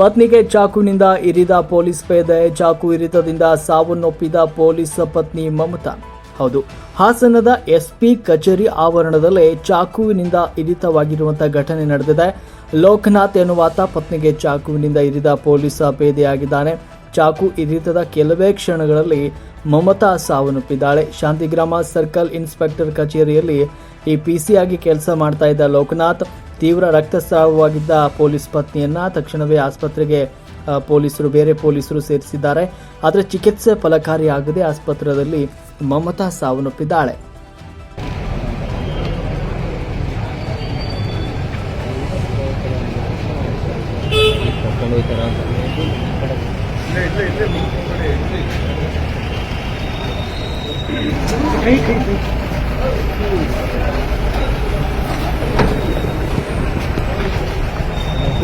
ಪತ್ನಿಗೆ ಚಾಕುವಿನಿಂದ ಇರಿದ ಪೊಲೀಸ್ ಪೇದೆ ಚಾಕು ಇರಿತದಿಂದ ಸಾವನ್ನೊಪ್ಪಿದ ಪೊಲೀಸ್ ಪತ್ನಿ ಮಮತಾ. ಹೌದು, ಹಾಸನದ ಎಸ್ಪಿ ಕಚೇರಿ ಆವರಣದಲ್ಲೇ ಚಾಕುವಿನಿಂದ ಇರಿತವಾಗಿರುವಂತಹ ಘಟನೆ ನಡೆದಿದೆ. ಲೋಕನಾಥ್ ಎನ್ನುವಾತ ಪತ್ನಿಗೆ ಚಾಕುವಿನಿಂದ ಇರಿದ ಪೊಲೀಸ್ ಪೇದೆಯಾಗಿದ್ದಾನೆ. ಚಾಕು ಇರಿತದ ಕೆಲವೇ ಕ್ಷಣಗಳಲ್ಲಿ ಮಮತಾ ಸಾವನ್ನಪ್ಪಿದ್ದಾಳೆ. ಶಾಂತಿಗ್ರಾಮ ಸರ್ಕಲ್ ಇನ್ಸ್ಪೆಕ್ಟರ್ ಕಚೇರಿಯಲ್ಲಿ ಈ ಪಿಸಿಯಾಗಿ ಕೆಲಸ ಮಾಡ್ತಾ ಇದ್ದ ಲೋಕನಾಥ್ ತೀವ್ರ ರಕ್ತಸ್ರಾವವಾಗಿದ್ದ ಪೊಲೀಸ್ ಪತ್ನಿಯನ್ನ ತಕ್ಷಣವೇ ಆಸ್ಪತ್ರೆಗೆ ಪೊಲೀಸರು, ಬೇರೆ ಪೊಲೀಸರು ಸೇರಿಸಿದ್ದಾರೆ ಆದರೆ ಚಿಕಿತ್ಸೆ ಫಲಕಾರಿಯಾಗದೆ ಆಸ್ಪತ್ರೆಯಲ್ಲಿ ಮಮತಾ ಸಾವನ್ನಪ್ಪಿದ್ದಾಳೆ Thank you. ಈ